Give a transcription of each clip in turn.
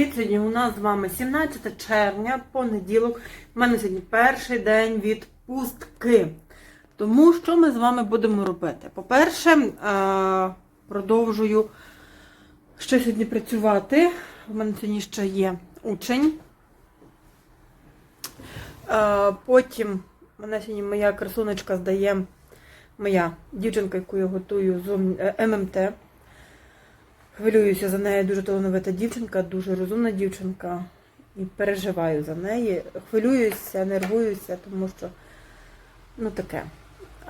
привіт! Сьогодні у нас з вами 17 червня, понеділок. У мене сьогодні перший день відпустки. Тому що ми з вами будемо робити? По-перше, е, продовжую ще сьогодні працювати. У мене сьогодні ще є учень. Е, Потім мене сьогодні моя красунечка здає, моя дівчинка, яку я готую з е, ММТ. Хвилююся за неї дуже талановита дівчинка, дуже розумна дівчинка. І переживаю за неї. Хвилююся, нервуюся, тому що ну таке.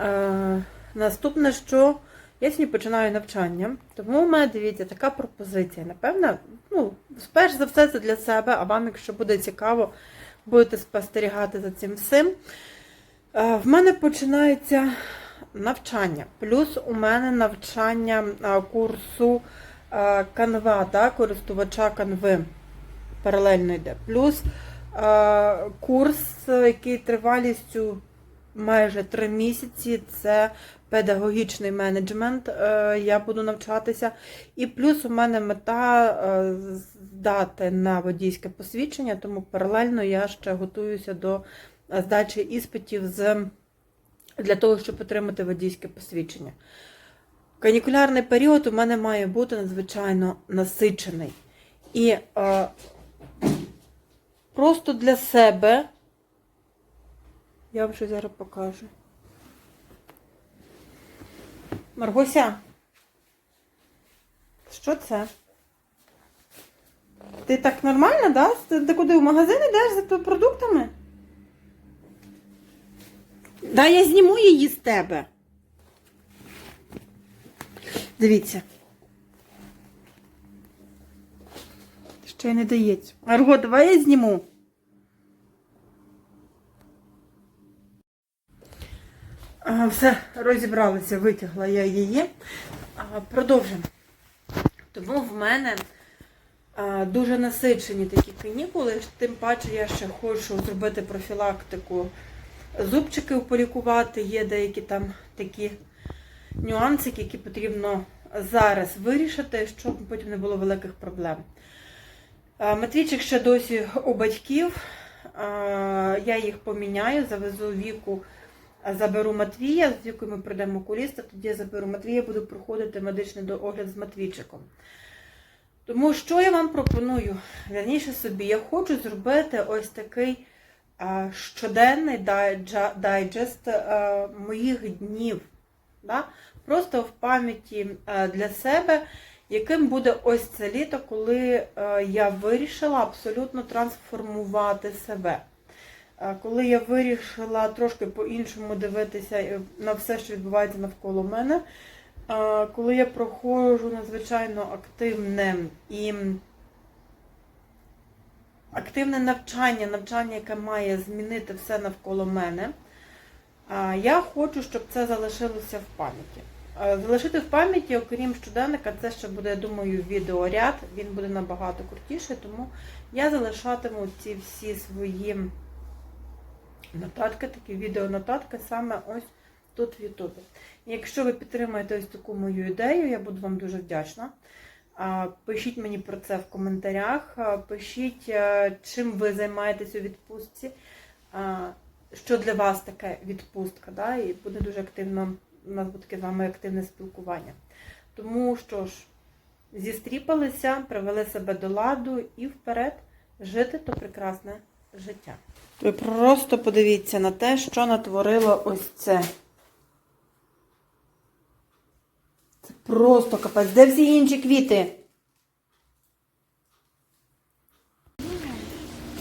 Е, наступне, що я сьогодні починаю навчання, тому у мене дивіться така пропозиція. Напевно, ну, перш за все, це для себе, а вам, якщо буде цікаво, будете спостерігати за цим всім. Е, в мене починається навчання. Плюс у мене навчання е, курсу канва, да, користувача канви паралельно йде. Плюс е, курс, е, який тривалістю майже три місяці, це педагогічний менеджмент. е, Я буду навчатися. І плюс у мене мета е, здати на водійське посвідчення, тому паралельно я ще готуюся до е, здачі іспитів з, для того, щоб отримати водійське посвідчення. Канікулярний період у мене має бути надзвичайно насичений. І е, просто для себе я вам щось зараз покажу. Маргося, що це? Ти так нормально, да? Ти, куди в магазин йдеш за продуктами? Да, я зніму її з тебе. Дивіться. Ще й не дається. Марго, давай я зніму. Все, розібралися, витягла я її. Продовжимо. Тому в мене дуже насичені такі канікули, тим паче я ще хочу зробити профілактику зубчиків полікувати. Є деякі там такі нюансики, які потрібно зараз вирішити, щоб потім не було великих проблем. Матвійчик ще досі у батьків. Я їх поміняю, завезу віку. Заберу Матвія, з якою ми прийдемо окуліста, тоді я заберу Матвія, буду проходити медичний огляд з Матвійчиком. Тому що я вам пропоную? Вірніше собі, я хочу зробити ось такий щоденний дайджест моїх днів. Да? Просто в пам'яті для себе, яким буде ось це літо, коли я вирішила абсолютно трансформувати себе. Коли я вирішила трошки по-іншому дивитися е, на все, що відбувається навколо мене, коли я проходжу надзвичайно активне і активне навчання, навчання, яке має змінити все навколо мене, я хочу, щоб це залишилося в пам'яті. Залишити в пам'яті, окрім щоденника, це ще буде, я думаю, відеоряд, він буде набагато крутіший, тому я залишатиму ці всі свої нотатки, такі відеонотатки саме ось тут в Ютубі. Якщо ви підтримаєте ось таку мою ідею, я буду вам дуже вдячна. Пишіть мені про це в коментарях, пишіть, е, чим ви займаєтесь у відпустці, що для вас таке відпустка, да? і буде дуже активно, у нас буде таке з вами активне спілкування. Тому що ж, зістріпалися, привели себе до ладу і вперед жити то прекрасне життя. Ви просто подивіться на те, що натворило ось це. Це просто капець. Де всі інші квіти?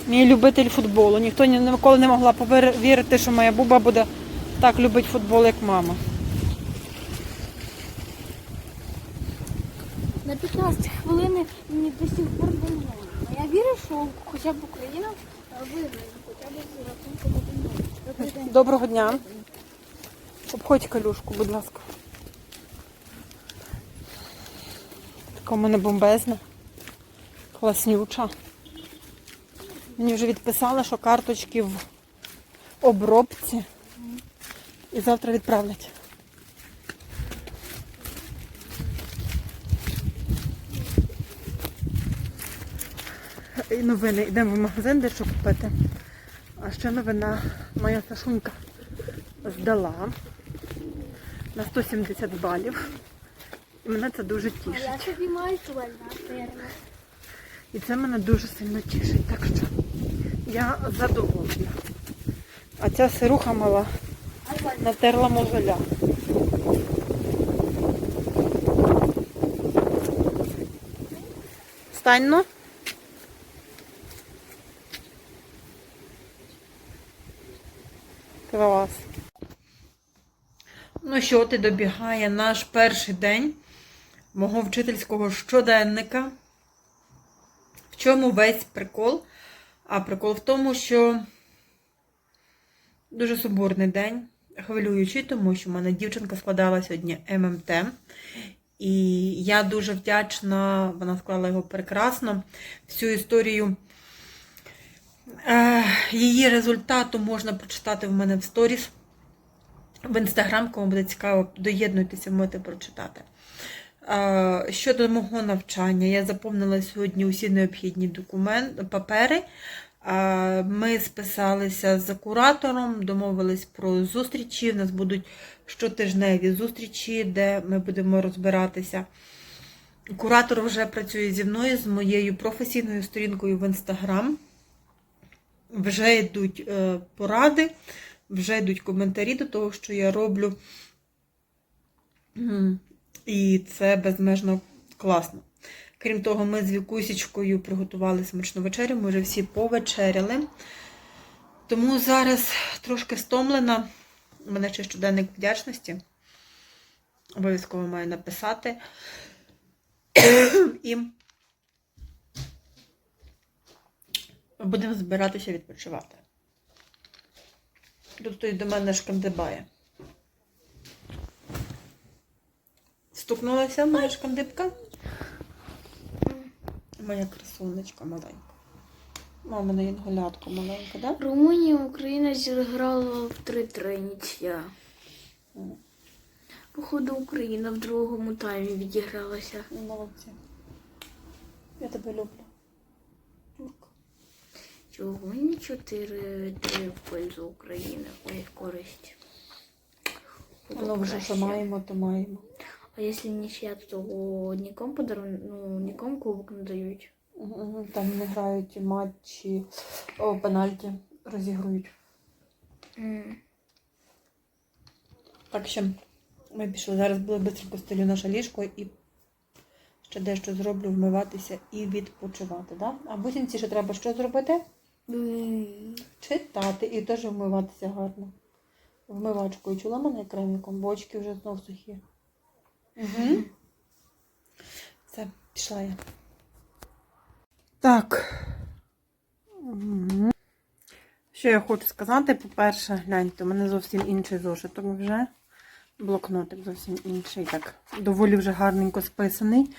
Мій любитель футболу. Ніхто ніколи не могла повірити, що моя буба буде так любити футбол, як мама. На 15 хвилин мені до сих пор не Я вірю, що хоча б Україна виграє, хоча б з рахунком 1 Доброго дня. Обходь калюшку, будь ласка. Така у мене бомбезна. Класнюча. Мені вже відписали, що карточки в обробці. І завтра відправлять. і новини. Йдемо в магазин, де що купити. А ще новина. Моя Сашунька здала на 170 балів. І мене це дуже А тішить. я собі маю. І це мене дуже сильно тішить. Так що я задоволена. А ця сируха мала натерла мозоля. Стань ну. Клас. Ну що, ти добігає наш перший день мого вчительського щоденника. В чому весь прикол? А прикол в тому, що дуже сумбурний день, хвилюючий, тому що в мене дівчинка складала сьогодні ММТ. І я дуже вдячна, вона склала його прекрасно. Всю історію е, її результату можна прочитати в мене в сторіс. В інстаграм, кому буде цікаво, доєднуйтеся, можете прочитати. Щодо мого навчання, я заповнила сьогодні усі необхідні документи, папери. Ми списалися з куратором, домовились про зустрічі. У нас будуть щотижневі зустрічі, де ми будемо розбиратися. Куратор вже працює зі мною, з моєю професійною сторінкою в інстаграм. Вже йдуть е, поради, вже йдуть коментарі до того, що я роблю. І це безмежно класно. Крім того, ми з Вікусічкою приготували смачну вечерю, ми вже всі повечеряли. Тому зараз трошки стомлена. У мене ще щоденник вдячності. Обов'язково маю написати. І будемо збиратися відпочивати. Тут до мене шкандибає. Стукнулася моя шкандибка? Моя красунечка маленька. Мама інгулятка маленька, да? Румунія, Україна зіграла в 3-3 нічия. Походу, Україна в другому таймі відігралася. Ну, Молодці. Я тебе люблю. Юрка. Сьогодні 4-3 в пользу України. Ой, в користь. Буде Ну, вже що маємо, то маємо. А якщо нічия, то нікому подарунок, ну, нікому кубок не дають. Там не грають матчі, о, пенальті розігрують. М. Так що ми пішли. Зараз було швидко стелю наше ліжко і ще дещо зроблю, вмиватися і відпочивати. Да? А бусинці ще треба що зробити? М. Читати і теж вмиватися гарно. Вмивачкою чула мене креміком, бо очки вже знов сухі. Угу. Все, пішла я. Так. Що я хочу сказати? По-перше, гляньте, у мене зовсім інший зошиток вже. Блокнотик зовсім інший. Так, доволі вже гарненько списаний.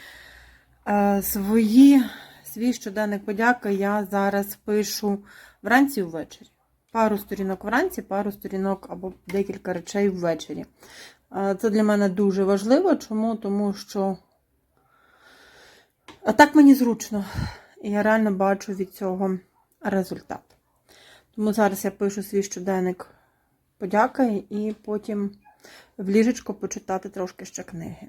Е, свої, свій щоденник подяки я зараз пишу вранці і ввечері. Пару сторінок вранці, пару сторінок або декілька речей ввечері. Це для мене дуже важливо. Чому? Тому що а так мені зручно. І я реально бачу від цього результат. Тому зараз я пишу свій щоденник подяки і потім в ліжечко почитати трошки ще книги.